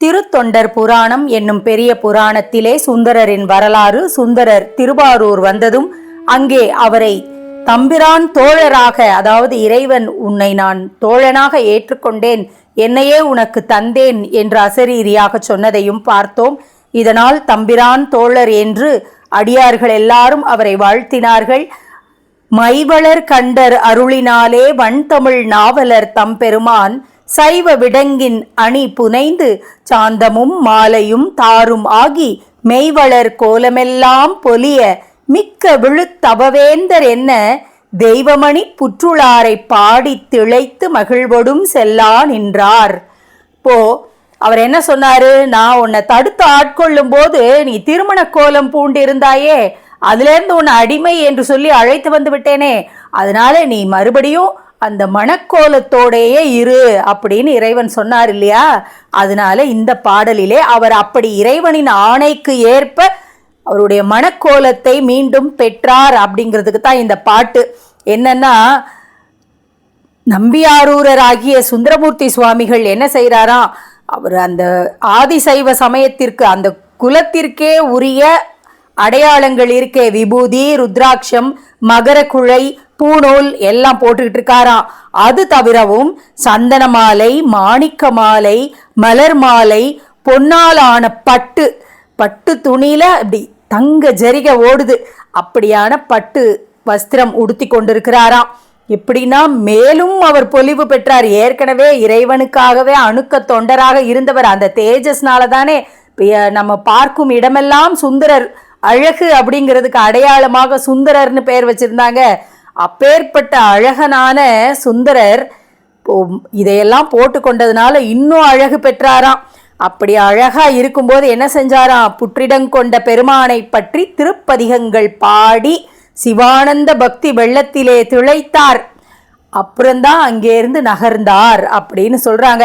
திருத்தொண்டர் புராணம் என்னும் பெரிய புராணத்திலே சுந்தரரின் வரலாறு சுந்தரர் திருவாரூர் வந்ததும் அங்கே அவரை தம்பிரான் தோழராக அதாவது இறைவன் உன்னை நான் தோழனாக ஏற்றுக்கொண்டேன் என்னையே உனக்கு தந்தேன் என்று அசரீரியாக சொன்னதையும் பார்த்தோம். இதனால் தம்பிரான் தோழர் என்று அடியார்கள் எல்லாரும் அவரை வாழ்த்தினார்கள். மைவளர் கண்டர் அருளினாலே வண்தமிழ் நாவலர் தம்பெருமான் சைவ விடங்கின் அணி புனைந்து சாந்தமும் மாலையும் தாரும் ஆகி மெய்வளர் கோலமெல்லாம் பொலிய மிக்க விழுத்தபவேந்தர் என்ன தெய்வமணி புற்றுளாரை பாடித் திளைத்து மகிழ்வொடும் செல்லா நின்றார். இப்போ அவர் என்ன சொன்னாரு? நான் உன்னை தடுத்து ஆட்கொள்ளும் போது நீ திருமண கோலம் பூண்டிருந்தாயே அதுலேருந்து உன்னை அடிமை என்று சொல்லி அழைத்து வந்து விட்டேனே அதனால நீ மறுபடியும் அந்த மணக்கோலத்தோடையே இரு அப்படின்னு இறைவன் சொன்னார் இல்லையா? அதனால இந்த பாடலிலே அவர் அப்படி இறைவனின் ஆணைக்கு ஏற்ப அவருடைய மணக்கோலத்தை மீண்டும் பெற்றார் அப்படிங்கிறதுக்கு தான் இந்த பாட்டு. என்னன்னா நம்பியாரூரராகிய சுந்தரமூர்த்தி சுவாமிகள் என்ன செய்கிறாராம் அவர் அந்த ஆதிசைவ சமயத்திற்கு அந்த குலத்திற்கே உரிய அடையாளங்கள் இருக்கே. விபூதி ருத்ராட்சம் மகர குழை பூநூல் எல்லாம் போட்டுக்கிட்டு இருக்காராம் அது தவிரவும் சந்தன மாலை மாணிக்க மாலை மலர் மாலை பொன்னாலான பட்டு பட்டு துணியில அப்படி தங்க ஜரிகை ஓடுது. அப்படியான பட்டு வஸ்திரம் உடுத்தி கொண்டிருக்கிறாராம். எப்படின்னா மேலும் அவர் பொலிவு பெற்றார். ஏற்கனவே இறைவனுக்காகவே அணுக்க தொண்டராக இருந்தவர் அந்த தேஜஸ்னால தானே நம்ம பார்க்கும் இடமெல்லாம் சுந்தரர் அழகு அப்படிங்கிறதுக்கு அடையாளமாக சுந்தரர்னு பெயர் வச்சிருந்தாங்க. அப்பேற்பட்ட அழகனான சுந்தரர் இதையெல்லாம் போட்டு கொண்டதுனால இன்னும் அழகு பெற்றாராம். அப்படி அழகா இருக்கும்போது என்ன செஞ்சாராம்? புற்றிடங்கொண்ட பெருமானை பற்றி திருப்பதிகங்கள் பாடி சிவானந்த பக்தி வெள்ளத்திலே திளைத்தார். அப்புறம்தான் அங்கேருந்து நகர்ந்தார் அப்படின்னு சொல்கிறாங்க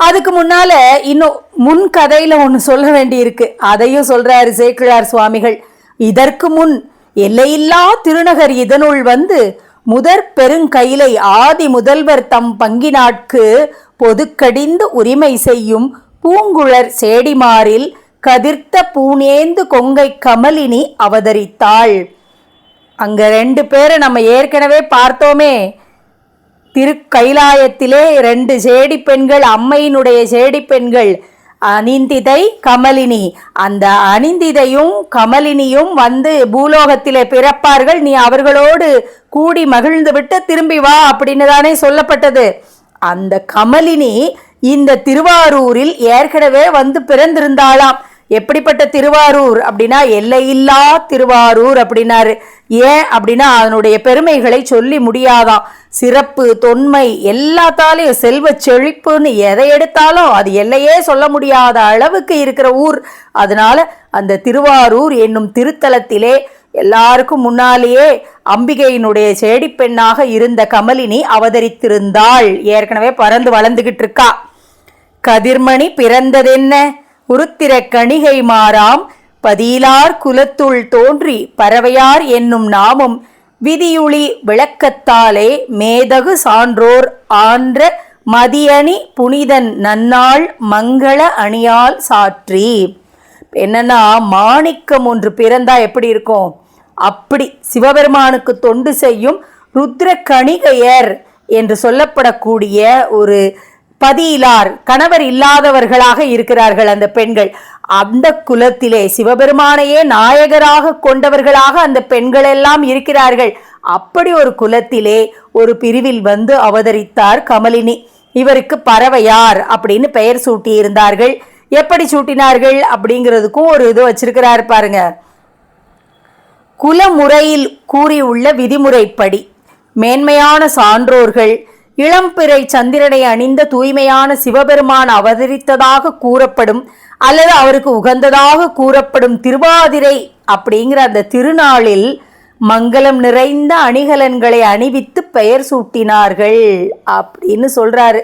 அதுக்கு முன்னால இன்னும் முன் கதையில் ஒன்று சொல்ல வேண்டியிருக்கு. அதையும் சொல்கிறாரு சேக்கிழார் சுவாமிகள். இதற்கு முன் எல்லையில்லா திருநகர் இதனுள் வந்து முதற் பெருங்கயிலை ஆதி முதல்வர் தம் பங்கினாட்கு பொதுக்கடிந்து உரிமை செய்யும் பூங்குழர் சேடிமாரில் கதிர்த்த பூனேந்து கொங்கை கமலினி அவதரித்தாள். அங்க ரெண்டு பேரை நம்ம ஏற்கனவே பார்த்தோமே. திருக்கைலாயத்திலே ரெண்டு சேடி பெண்கள் அம்மையினுடைய சேடி பெண்கள் அனிந்திதை கமலினி. அந்த அனிந்திதையும் கமலினியும் வந்து பூலோகத்திலே பிறப்பார்கள். நீ அவர்களோடு கூடி மகிழ்ந்து விட்டு திரும்பி வா அப்படின்னு தானே சொல்லப்பட்டது. அந்த கமலினி இந்த திருவாரூரில் ஏற்கனவே வந்து பிறந்திருந்தாளாம். எப்படிப்பட்ட திருவாரூர் அப்படின்னா எல்லையில்லா திருவாரூர் அப்படின்னாரு. ஏன் அப்படின்னா அதனுடைய பெருமைகளை சொல்லி முடியாதாம். சிறப்பு தொன்மை எல்லாத்தாலையும் செல்வ செழிப்புன்னு எதை எடுத்தாலும் அது எல்லையே சொல்ல முடியாத அளவுக்கு இருக்கிற ஊர். அதனால அந்த திருவாரூர் என்னும் திருத்தலத்திலே எல்லாருக்கும் முன்னாலேயே அம்பிகையினுடைய செடி பெண்ணாக இருந்த கமலினி அவதரித்திருந்தாள். ஏற்கனவே பறந்து வளர்ந்துகிட்டு இருக்கா. கதிர்மணி பிறந்ததென்ன? உருத்திர கணிகை மாறாம். பதியிலார் குலத்துள் தோன்றி பறவையார் என்னும் நாமும் விதியுளி விளக்கத்தாலே மேதகு சான்றோர் ஆன்ற மதியணி புனிதன் நன்னாள் மங்கள அணியால் சாற்றி. என்னன்னா மாணிக்கம் ஒன்று பிறந்தா எப்படி இருக்கும்? அப்படி சிவபெருமானுக்கு தொண்டு செய்யும் ருத்ர கணிகையர் என்று சொல்லப்படக்கூடிய ஒரு பதியிலார் கணவர் இல்லாதவர்களாக இருக்கிறார்கள் அந்த பெண்கள். அந்த குலத்திலே சிவபெருமானையே நாயகராக கொண்டவர்களாக அந்த பெண்கள் எல்லாம் இருக்கிறார்கள். அப்படி ஒரு குலத்திலே ஒரு பிரிவில் வந்து அவதரித்தார் கமலினி. இவருக்கு பறவையார் அப்படின்னு பெயர் சூட்டியிருந்தார்கள். எப்படி சூட்டினார்கள் அப்படிங்கிறதுக்கும் ஒரு இது வச்சிருக்கிறார் பாருங்க. குல முறையில் கூறியுள்ள விதிமுறைப்படி மேன்மையான சான்றோர்கள் இளம்பிறை சந்திரனை அணிந்த தூய்மையான சிவபெருமான் அவதரித்ததாக கூறப்படும் அல்லது அவருக்கு உகந்ததாக கூறப்படும் திருவாதிரை அப்படிங்கிற அந்த திருநாளில் மங்களம் நிறைந்த அணிகலன்களை அணிவித்து பெயர் சூட்டினார்கள் அப்படின்னு சொல்றாரு.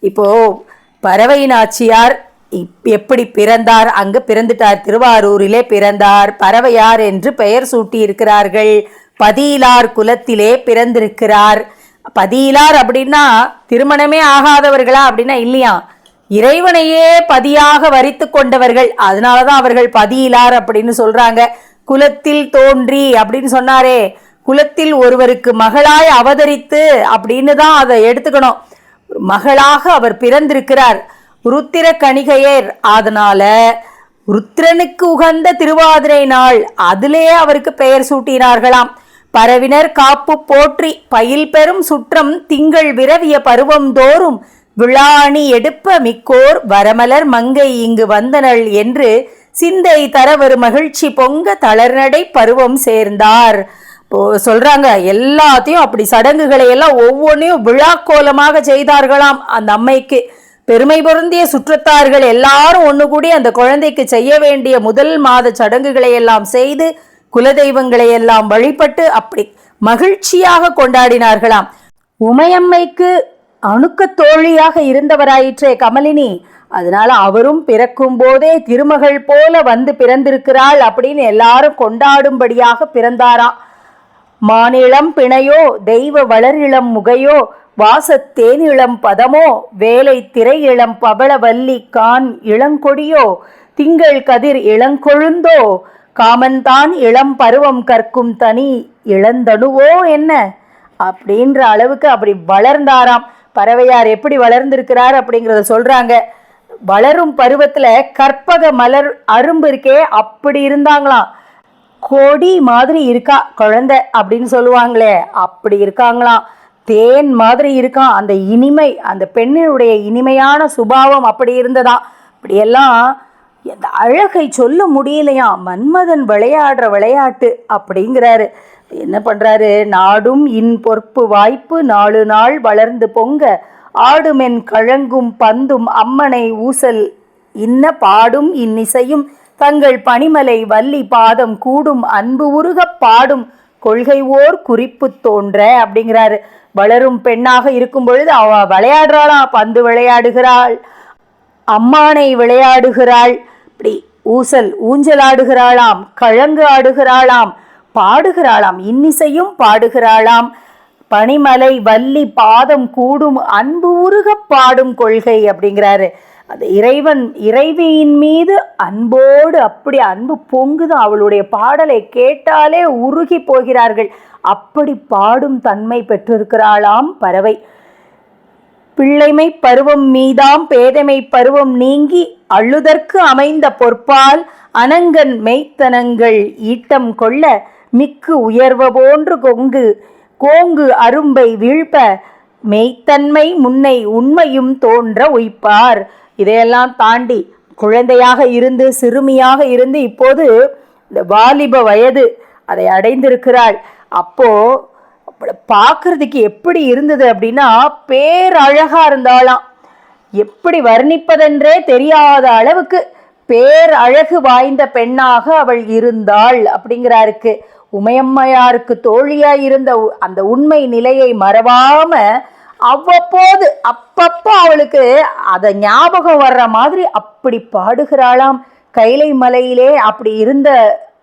இப்போ பறவை நாச்சியார் இப்- எப்படி பிறந்தார்? அங்கே பிறந்துட்டார். திருவாரூரிலே பிறந்தார். பறவையார் என்று பெயர் சூட்டியிருக்கிறார்கள். பதியிலார் குலத்திலே பிறந்திருக்கிறார். பதியிலார் அப்படின்னா திருமணமே ஆகாதவர்களா அப்படின்னா இல்லையா? இறைவனையே பதியாக வரித்து கொண்டவர்கள். அதனால தான் அவர்கள் பதியிலார் அப்படின்னு சொல்றாங்க. குலத்தில் தோன்றி அப்படின்னு சொன்னாரே. குலத்தில் ஒருவருக்கு மகளாய் அவதரித்து அப்படின்னு தான் அதை எடுத்துக்கணும். மகளாக அவர் பிறந்திருக்கிறார். ருத்திர கணிகையர். அதனால ருத்ரனுக்கு உகந்த திருவாதிரை நாள். அதிலேயே அவருக்கு பெயர் சூட்டினார்களாம். பரவினர் காப்பு போற்றி பயில் பெறும் சுற்றம் திங்கள் விரவிய பருவம் தோறும் விழாணி எடுப்ப மிக்கோர் வரமலர் மங்கை இங்கு வந்தனள் என்று சிந்தை தரவரு மகிழ்ச்சி பொங்க தளர்நடை பருவம் சேர்ந்தார். சொல்றாங்க எல்லாத்தையும் அப்படி சடங்குகளை எல்லாம் ஒவ்வொன்றையும் விழாக்கோலமாக செய்தார்களாம் அந்த அம்மைக்கு. பெருமை பொருந்திய சுற்றத்தார்கள் எல்லாரும் ஒன்று கூடி அந்த குழந்தைக்கு செய்ய வேண்டிய முதல் மாத சடங்குகளை எல்லாம் செய்து குலதெய்வங்களை எல்லாம் வழிபட்டு அப்படி மகிழ்ச்சியாக கொண்டாடினார்களாம். உமையம்மைக்கு அணுக்க தோழியாக இருந்தவராயிற்றே கமலினி. அதனால அவரும் பிறக்கும் போதே திருமகள் போல வந்து பிறந்திருக்கிறாள் அப்படின்னு எல்லாரும் கொண்டாடும்படியாக பிறந்தாராம். மானிளம் பிணையோ தெய்வ வளரிளம் முகையோ வாசத்தேனிளம் பதமோ வேலை திரை இளம் பவள கான் இளங்கொடியோ திங்கள் கதிர் இளங்கொழுந்தோ காமன்தான் இளம் பருவம் கற்கும் தனி இளந்தணுவோ என்ன? அப்படின்ற அளவுக்கு அப்படி வளர்ந்தாராம். பறவையார் எப்படி வளர்ந்திருக்கிறார் அப்படிங்கிறத சொல்கிறாங்க வளரும் பருவத்தில் கற்பக மலர் அரும்பு இருக்கே அப்படி இருந்தாங்களாம். கொடி மாதிரி இருக்கா குழந்தை அப்படின்னு சொல்லுவாங்களே அப்படி இருக்காங்களாம். தேன் மாதிரி இருக்கான் அந்த இனிமை அந்த பெண்ணினுடைய இனிமையான சுபாவம் அப்படி இருந்ததா? இப்படியெல்லாம் அந்த அழகை சொல்ல முடியலையா? மன்மதன் விளையாடுற விளையாட்டு அப்படிங்கிறாரு. என்ன பண்ணுறாரு நாடும் இன் வாய்ப்பு நாலு நாள் வளர்ந்து பொங்க. ஆடுமென் கழங்கும் பந்தும் அம்மனை ஊசல். இன்ன பாடும் இன்னிசையும் தங்கள் பனிமலை வள்ளி பாதம் கூடும் அன்பு உருகப் பாடும் கொள்கை ஓர் குறிப்பு தோன்ற அப்படிங்கிறாரு. வளரும் பெண்ணாக இருக்கும் பொழுது அவ விளையாடுறாளா? பந்து விளையாடுகிறாள். அம்மானை விளையாடுகிறாள். இப்படி ஊசல் ஊஞ்சலாடுகிறாளாம் கழங்கு ஆடுகிறாளாம் பாடுகிறாளாம் இன்னிசையும் பாடுகிறாளாம். பனிமலை வள்ளி பாதம் கூடும் அன்பு உருக பாடும் கொள்கை அப்படிங்கிறாரு. அது இறைவன் இறைவியின் மீது அன்போடு அப்படி அன்பு பொங்குது அவளுடைய பாடலை கேட்டாலே உருகி போகிறார்கள். அப்படி பாடும் தன்மை பெற்றிருக்கிறாளாம் பறவை. பிள்ளைமை பருவம் மீதாம் பேதைமை பருவம் நீங்கி அள்ளுதற்கு அமைந்த பொற்பால் அனங்கன் மெய்த்தனங்கள் ஈட்டம் கொள்ள மிக்கு உயர்வ போன்று கொங்கு கோங்கு அரும்பை வீழ்ப்ப மெய்த்தன்மை முன்னை உண்மையும் தோன்ற உய்ப்பார். இதையெல்லாம் தாண்டி குழந்தையாக இருந்து சிறுமியாக இருந்து இப்போது இந்த வாலிப வயது அதை அடைந்திருக்கிறாள். அப்போது பார்க்கறதுக்கு எப்படி இருந்தது அப்படின்னா பேரழகா இருந்தாளாம். எப்படி வர்ணிப்பதென்றே தெரியாத அளவுக்கு பேரழகு வாய்ந்த பெண்ணாக அவள் இருந்தாள் அப்படிங்கிறாருக்கு. உமையம்மையாருக்கு தோழியாக இருந்த அந்த உண்மை நிலையை மறவாம அவ்வப்போது அப்பப்போ அவளுக்கு அதை ஞாபகம் வர்ற மாதிரி அப்படி பாடுகிறாளாம். கைலை மலையிலே அப்படி இருந்த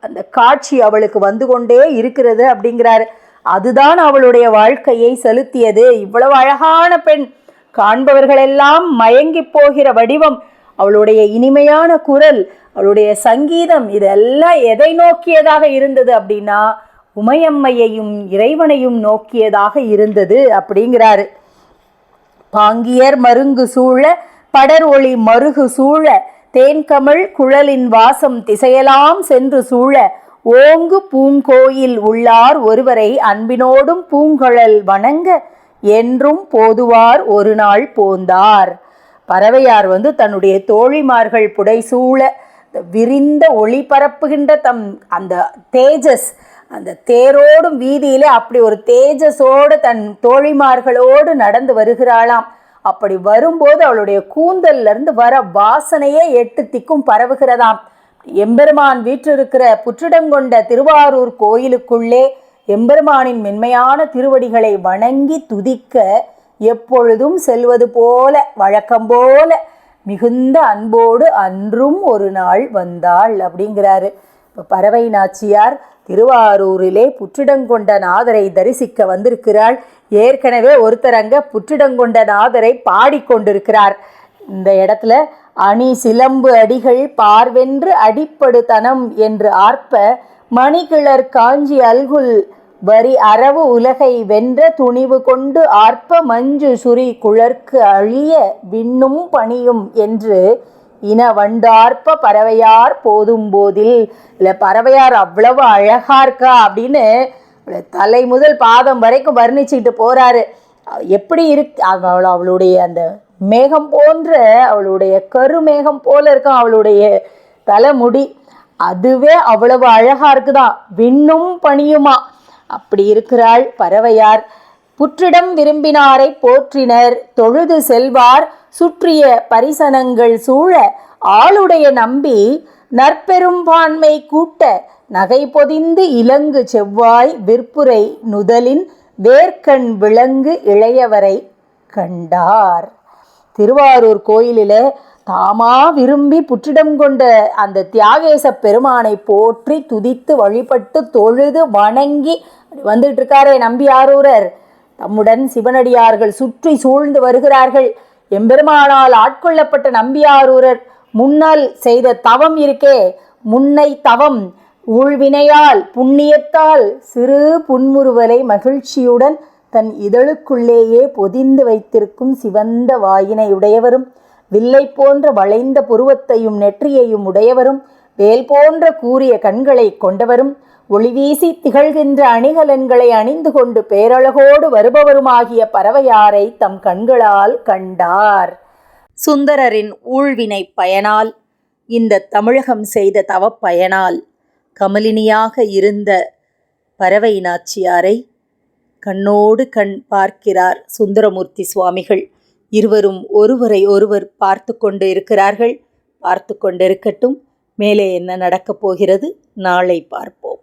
அந்த காட்சி அவளுக்கு வந்து கொண்டே இருக்கிறது அப்படிங்கிறாரு. அதுதான் அவளுடைய வாழ்க்கையை செலுத்தியது. இவ்வளவு அழகான பெண். காண்பவர்களெல்லாம் மயங்கி போகிற வடிவம். அவளுடைய இனிமையான குரல் அவளுடைய சங்கீதம் இதெல்லாம் எதை நோக்கியதாக இருந்தது அப்படின்னா உமையம்மையையும் இறைவனையும் நோக்கியதாக இருந்தது அப்படிங்கிறாரு. பாங்கியர் மருங்கு சூழ படர் ஒளி மருகு சூழ தேன்கமழ் குழலின் வாசம் திசையெல்லாம் சென்று சூழ ஓங்கு பூங்கோயில் உள்ளார் ஒருவரை அன்பினோடும் பூங்கொழல் வணங்க என்றும் போதுவார் ஒரு நாள் போந்தார். பறவையார் வந்து தன்னுடைய தோழிமார்கள் புடைசூழ விரிந்த ஒளி பரப்புகின்ற தம் அந்த தேஜஸ் அந்த தேரோடும் வீதியிலே அப்படி ஒரு தேஜஸோடு தன் தோழிமார்களோடு நடந்து வருகிறாளாம். அப்படி வரும்போது அவளுடைய கூந்தல்லிருந்து வர வாசனையே எட்டு திக்கும் பரவுகிறதாம். எம்பெருமான் வீற்றிருக்கிற புற்றிடங்கொண்ட திருவாரூர் கோயிலுக்குள்ளே எம்பெருமானின் மென்மையான திருவடிகளை வணங்கி துதிக்க எப்பொழுதும் செல்வது போல வழக்கம் போல மிகுந்த அன்போடு அன்றும் ஒரு நாள் வந்தாள் அப்படிங்கிறாரு. இப்போ பறவை நாச்சியார் திருவாரூரிலே புற்றிடங்கொண்ட நாதரை தரிசிக்க வந்திருக்கிறாள். ஏற்கனவே ஒருத்தர் புற்றிடங்கொண்ட நாதரை பாடிக்கொண்டிருக்கிறார். இந்த இடத்துல அணி சிலம்பு அடிகள் பார்வென்று அடிப்படுதனம் என்று ஆர்ப்ப மணிகிளர் காஞ்சி அல்குல் வரி அரவு உலகை வென்ற துணிவு கொண்டு ஆர்ப்ப மஞ்சு சுரி குழற்கு அழிய விண்ணும் பணியும் என்று இன வண்டார்ப்ப பறவையார் போதும் போதில். இல்லை பறவையார் அவ்வளவு அழகா இருக்கா அப்படின்னு தலை முதல் பாதம் வரைக்கும் வர்ணிச்சுக்கிட்டு போறாரு. எப்படி இருக்கு? அவள் அவளுடைய அந்த மேகம் போன்ற அவளுடைய கருமேகம் போல இருக்கும் அவளுடைய தலைமுடி. அதுவே அவ்வளவு அழகா இருக்குதான் விண்ணும் பணியுமா அப்படி இருக்கிறாள் பறவையார். புற்றிடம் விரும்பினாரை போற்றினர். தொழுது செல்வார். சுற்றிய பரிசனங்கள் சூழ ஆளுடைய நம்பி நற்பெரும்பான்மை கூட்ட நகை பொதிந்து இலங்கு செவ்வாய் விற்புரை நுதலின் வேர்க்கண் விளங்கு இளையவரை கண்டார். திருவாரூர் கோயிலில் தாமா விரும்பி புற்றிடம் கொண்ட அந்த தியாகேச பெருமானை போற்றி துதித்து வழிபட்டு தொழுது வணங்கி வந்துட்டு இருக்காரே நம்பியாரூரர் தம்முடன் சிவனடியார்கள் சுற்றி சூழ்ந்து வருகிறார்கள். எம்பெருமானால் ஆட்கொள்ளப்பட்ட நம்பியாரூரர் முன்னால் செய்த தவம் இருக்கே முன்னை தவம். ஊழ்வினையால் புண்ணியத்தால் சிறு புன்முறுவலை மகிழ்ச்சியுடன் தன் இதழுக்குள்ளேயே பொதிந்து வைத்திருக்கும் சிவந்த வாயினை உடையவரும் வில்லை போன்ற வளைந்த புருவத்தையும் நெற்றியையும் உடையவரும் வேல் போன்ற கூறிய கண்களை கொண்டவரும் ஒளிவீசி திகழ்கின்ற அணிகலன்களை அணிந்து கொண்டு பேரழகோடு வருபவருமாகிய பறவையாரை தம் கண்களால் கண்டார். சுந்தரரின் ஊழ்வினை பயனால் இந்த தமிழகம் செய்த தவப்பயனால் கமலினியாக இருந்த பறவை நாச்சியாரை கண்ணோடு கண் பார்க்கிறார் சுந்தரமூர்த்தி சுவாமிகள். இருவரும் ஒருவரை ஒருவர் பார்த்து கொண்டு இருக்கிறார்கள். பார்த்து கொண்டிருக்கட்டும். மேலே என்ன நடக்கப் போகிறது? நாளை பார்ப்போம்.